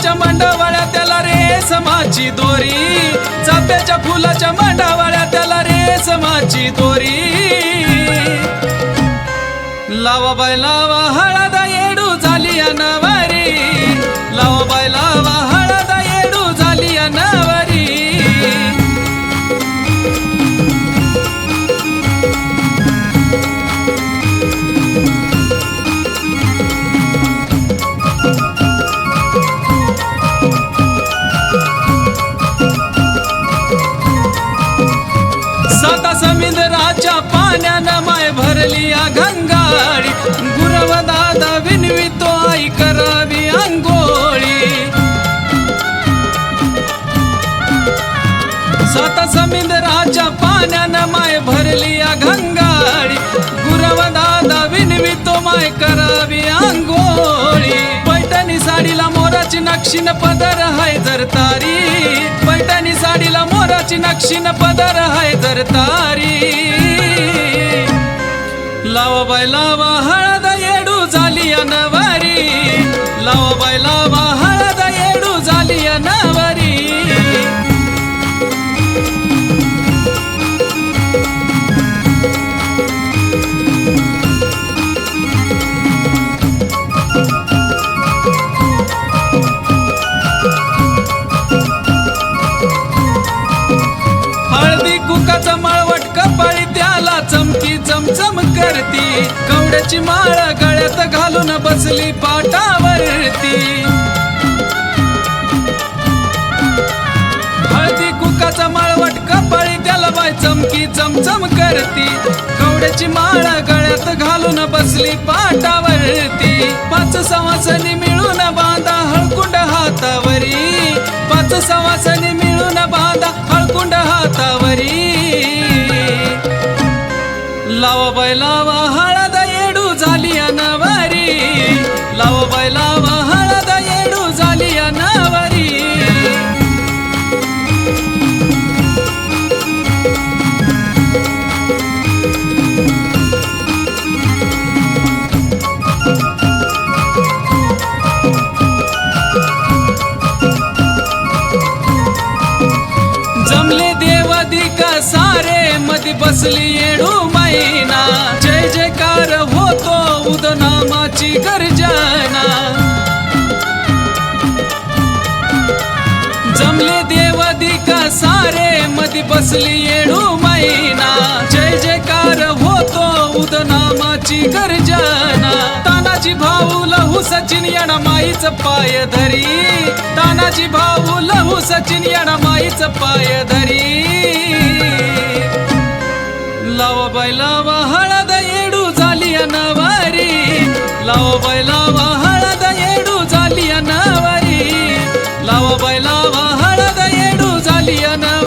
फुलाच्या मांडावाळ्या त्याला रे समाची दोरी. चाप्याच्या फुलाच्या मांडावाळ्या त्याला रे समाची दोरी. लावा बाय लावा हळदा येडू झाली अनावारी आता समिंद्राच्या पाण्यानं माय भरली या गंगाळी. गुरव दादा विनवितो आई करावी अंगोळी साता समिंद्राच्या पाण्यानं माय भरली या गंगाळी. गुरव दादा विनवितो माय करावी अंगोळी पैठणी साडीला मोराची नक्षीन पदर हाय जर तारी. दक्षिण पदर हाय जर तारी. लावा बाय लावा हळ करती. कवड्याची माळ गळ्यात घालून बसली पाटावरती. हळदी कुकाचा माळवट कपाळी त्याला बाय चमकी चमचम करती. कवड्याची माळ गळ्यात घालून बसली पाटावरती. पाच सवासनी मिळून बांधा हळकुंड हातावरी. पाच सवासनी लावा हळद येडू झाली अनावारी लाव बाय हळद येडू झाली अनावारी जमले देवादिका सारे मधी बसली येडू नामाची गर्जना जमले देवादिका सारे मधी बसली येडू मैना. जय जयकार होतो उदनामाची गर्जना तानाजी भाऊ लहू सचिन येणा माईच पाय धरी. तानाजी भाऊ लहू सचिन येणा माईच पाय धरी. लावा बाय लावा. लाव बैला हळद येडू झाली नावारी. लाव बैला